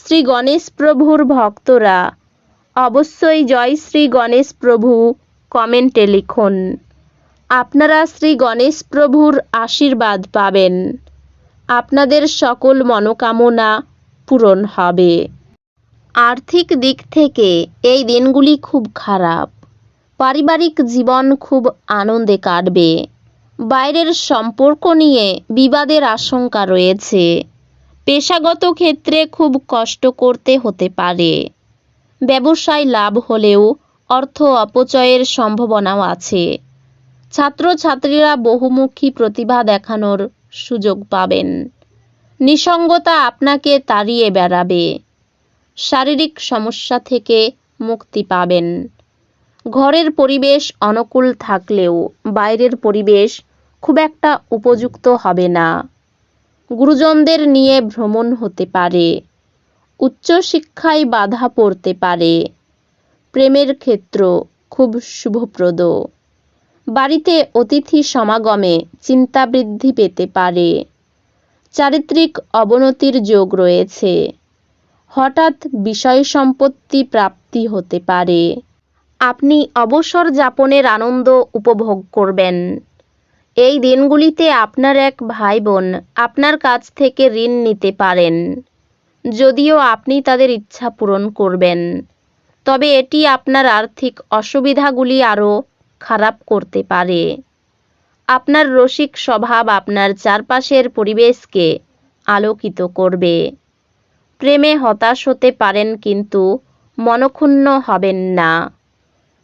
শ্রী গণেশ প্রভুর ভক্তরা। অবশ্যই জয় শ্রী গণেশ প্রভু, কমেন্টে লিখুন। আপনারা শ্রী গণেশ প্রভুর আশীর্বাদ পাবেন। আপনাদের সকল মনোকামনা পূরণ হবে। আর্থিক দিক থেকে এই দিনগুলি খুব খারাপ। পারিবারিক জীবন খুব আনন্দে কাটবে। বাইরের সম্পর্ক নিয়ে বিবাদের আশঙ্কা রয়েছে। পেশাগত ক্ষেত্রে খুব কষ্ট করতে হতে পারে। ব্যবসায় লাভ হলেও অর্থ অপচয়ের সম্ভাবনাও আছে। ছাত্রছাত্রীরা বহুমুখী প্রতিভা দেখানোর সুযোগ পাবেন। নিসঙ্গতা আপনাকে তাড়িয়ে বেড়াবে। শারীরিক সমস্যা থেকে মুক্তি পাবেন। ঘরের পরিবেশ অনুকূল থাকলেও বাইরের পরিবেশ খুব একটা উপযুক্ত হবে না। গুরুজনদের নিয়ে ভ্রমণ হতে পারে। উচ্চশিক্ষায় বাধা পড়তে পারে। প্রেমের ক্ষেত্র খুব শুভপ্রদ। বাড়িতে অতিথি সমাগমে চিন্তা বৃদ্ধি পেতে পারে। চারিত্রিক অবনতির যোগ রয়েছে। হঠাৎ বিষয় সম্পত্তি প্রাপ্তি হতে পারে। আপনি অবসর যাপনের আনন্দ উপভোগ করবেন। এই দিনগুলিতে আপনার এক ভাই বোন আপনার কাছ থেকে ঋণ নিতে পারেন, যদিও আপনি তাদের ইচ্ছা পূরণ করবেন। তবে এটি আপনার আর্থিক অসুবিধাগুলি আরও খারাপ করতে পারে। আপনার রসিক স্বভাব আপনার চারপাশের পরিবেশকে আলোকিত করবে। প্রেমে হতাশ হতে পারেন কিন্তু মনক্ষুণ্ণ হবেন না।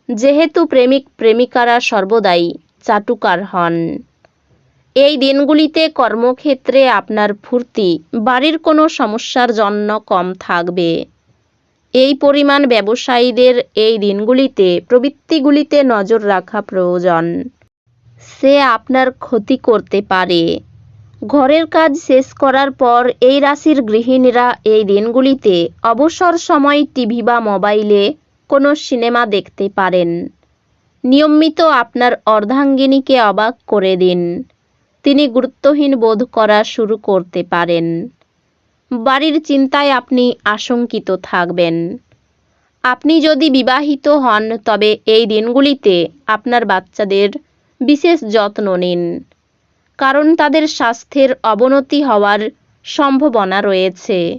যেহেতু প্রেমিক প্রেমিকারা সর্বদাই চাটুকার হন। এই দিনগুলিতে কর্মক্ষেত্রে আপনার ফুর্তি, বাড়ির কোনো সমস্যার জন্য কম থাকবে। এই পরিমাণ ব্যবসায়ীদের এই দিনগুলিতে, প্রবৃত্তিগুলিতে নজর রাখা প্রয়োজন। সে আপনার ক্ষতি করতে পারে। ঘরের কাজ শেষ করার পর এই রাশির গৃহিণীরা এই দিনগুলিতে অবসর সময় টিভি বা মোবাইলে কোনো সিনেমা দেখতে পারেন। নিয়মিত আপনার অর্ধাঙ্গিনীকে অবাক করে দিন। তিনি গুরুত্বহীন বোধ করা শুরু করতে পারেন। বাড়ির চিন্তায় আপনি আশঙ্কিত থাকবেন। আপনি যদি বিবাহিত হন, তবে এই দিনগুলিতে আপনার বাচ্চাদের বিশেষ যত্ন নিন। কারণ তাদের স্বাস্থ্যের অবনতি হওয়ার সম্ভাবনা রয়েছে।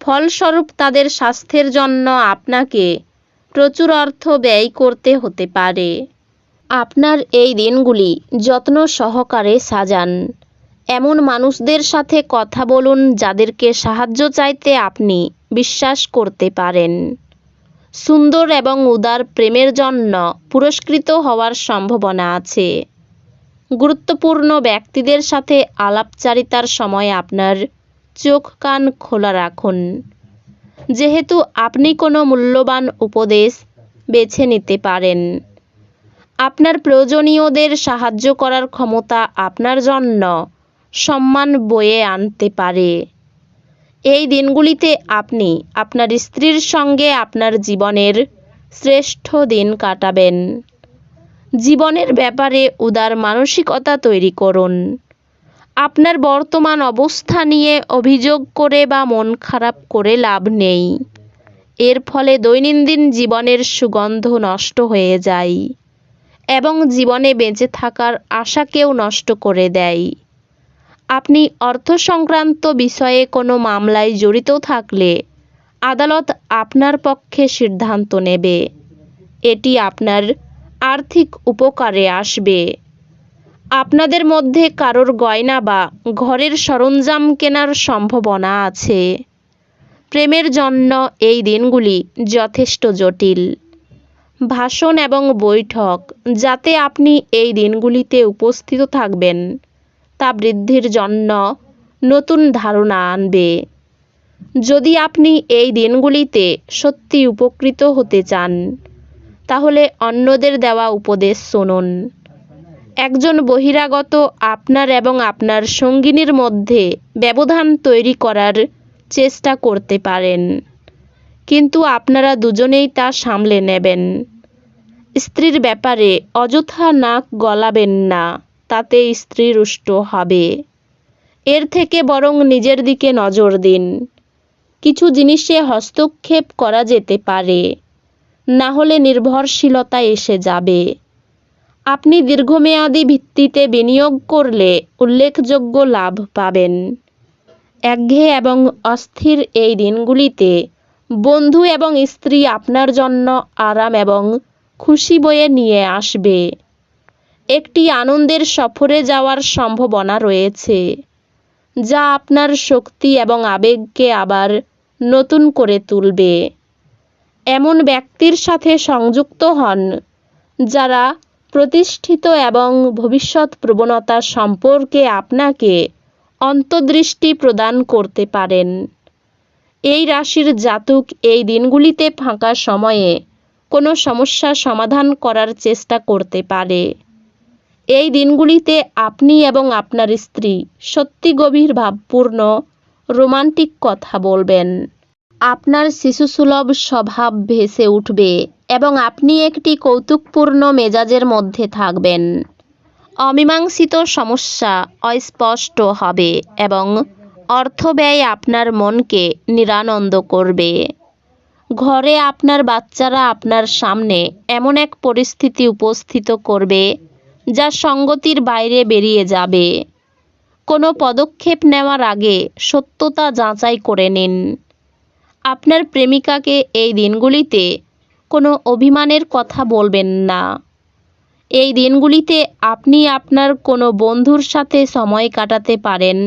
ফলস্বরূপ তাদের স্বাস্থ্যের জন্য আপনাকে প্রচুর অর্থ ব্যয় করতে হতে পারে। আপনার এই দিনগুলি যত্ন সহকারে সাজান। এমন মানুষদের সাথে কথা বলুন যাদেরকে সাহায্য চাইতে আপনি বিশ্বাস করতে পারেন। সুন্দর এবং উদার প্রেমের জন্য পুরস্কৃত হওয়ার সম্ভাবনা আছে। গুরুত্বপূর্ণ ব্যক্তিদের সাথে আলাপচারিতার সময় আপনার চোখ কান খোলা রাখুন। যেহেতু আপনি কোনো মূল্যবান উপদেশ বেছে নিতে পারেন। আপনার প্রয়োজনীয়দের সাহায্য করার ক্ষমতা আপনার জন্য সম্মান বয়ে আনতে পারে। এই দিনগুলিতে আপনি আপনার স্ত্রীর সঙ্গে আপনার জীবনের শ্রেষ্ঠ দিন কাটাবেন। জীবনের ব্যাপারে উদার মানসিকতা তৈরি করুন। আপনার বর্তমান অবস্থা নিয়ে অভিযোগ করে বা মন খারাপ করে লাভ নেই। এর ফলে দৈনন্দিন জীবনের সুগন্ধ নষ্ট হয়ে যায় এবং জীবনে বেঁচে থাকার আশাকেও নষ্ট করে দেয়। আপনি অর্থ সংক্রান্ত বিষয়ে কোনো মামলায় জড়িত থাকলে আদালত আপনার পক্ষে সিদ্ধান্ত নেবে। এটি আপনার আর্থিক উপকারে আসবে। আপনাদের মধ্যে কারোর গয়না বা ঘরের সরঞ্জাম কেনার সম্ভাবনা আছে। প্রেমের জন্য এই দিনগুলি যথেষ্ট জটিল। ভাষণ এবং বৈঠক, যাতে আপনি এই দিনগুলিতে উপস্থিত থাকবেন, তা বৃদ্ধির জন্য নতুন ধারণা আনবে। যদি আপনি এই দিনগুলিতে সত্যি উপকৃত হতে চান, তাহলে অন্যদের দেওয়া উপদেশ শুনুন। একজন বহিরাগত আপনার এবং আপনার সঙ্গিনীর মধ্যে ব্যবধান তৈরি করার চেষ্টা করতে পারেন। কিন্তু আপনারা দুজনেই তা সামলে নেবেন। স্ত্রীর ব্যাপারে অযথা নাক গলাবেন না তাতে স্ত্রী রুষ্ট হবে। এর থেকে বরং নিজের দিকে নজর দিন। কিছু জিনিসে হস্তক্ষেপ করা যেতে পারে। না হলে নির্ভরশীলতা এসে যাবে। আপনি দীর্ঘমেয়াদী ভিত্তিতে বিনিয়োগ করলে উল্লেখযোগ্য লাভ পাবেন। একঘেয়ে এবং অস্থির এই দিনগুলিতে বন্ধু এবং স্ত্রী আপনার জন্য আরাম এবং খুশি বয়ে নিয়ে আসবে। একটি আনন্দের সফরে যাওয়ার সম্ভাবনা রয়েছে, যা আপনার শক্তি এবং আবেগকে আবার নতুন করে তুলবে। এমন ব্যক্তির সাথে সংযুক্ত হন যারা প্রতিষ্ঠিত এবং ভবিষ্যৎ প্রবণতা সম্পর্কে আপনাকে অন্তর্দৃষ্টি প্রদান করতে পারেন। এই রাশির জাতক এই দিনগুলিতে ফাঁকা সময়ে কোনো সমস্যা সমাধান করার চেষ্টা করতে পারে। এই দিনগুলিতে আপনি এবং আপনার স্ত্রী সত্যি গভীর ভাবপূর্ণ রোমান্টিক কথা বলবেন। আপনার শিশুসুলভ স্বভাব ভেসে উঠবে এবং আপনি একটি কৌতুকপূর্ণ মেজাজের মধ্যে থাকবেন। অমীমাংসিত সমস্যা অস্পষ্ট হবে এবং অর্থব্যয় আপনার মনকে নিরানন্দ করবে। ঘরে আপনার বাচ্চারা আপনার সামনে এমন এক পরিস্থিতি উপস্থিত করবে যা সঙ্গতির বাইরে বেরিয়ে যাবে। কোনো পদক্ষেপ নেওয়ার আগে সত্যতা যাচাই করে নিন। আপনার প্রেমিকাকে এই দিনগুলিতে কোনো অভিমানের কথা বলবেন না। এই দিনগুলিতে আপনি আপনার কোনো বন্ধুর সাথে সময় কাটাতে পারেন,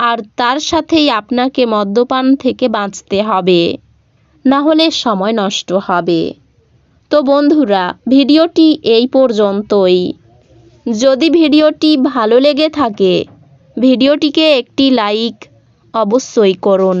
আর তার সাথেই আপনাকে মদ্যপান থেকে বাঁচতে হবে। না হলে সময় নষ্ট হবে। তো বন্ধুরা, ভিডিওটি এই পর্যন্তই। যদি ভিডিওটি ভালো লেগে থাকে, ভিডিওটিকে একটি লাইক অবশ্যই করুন।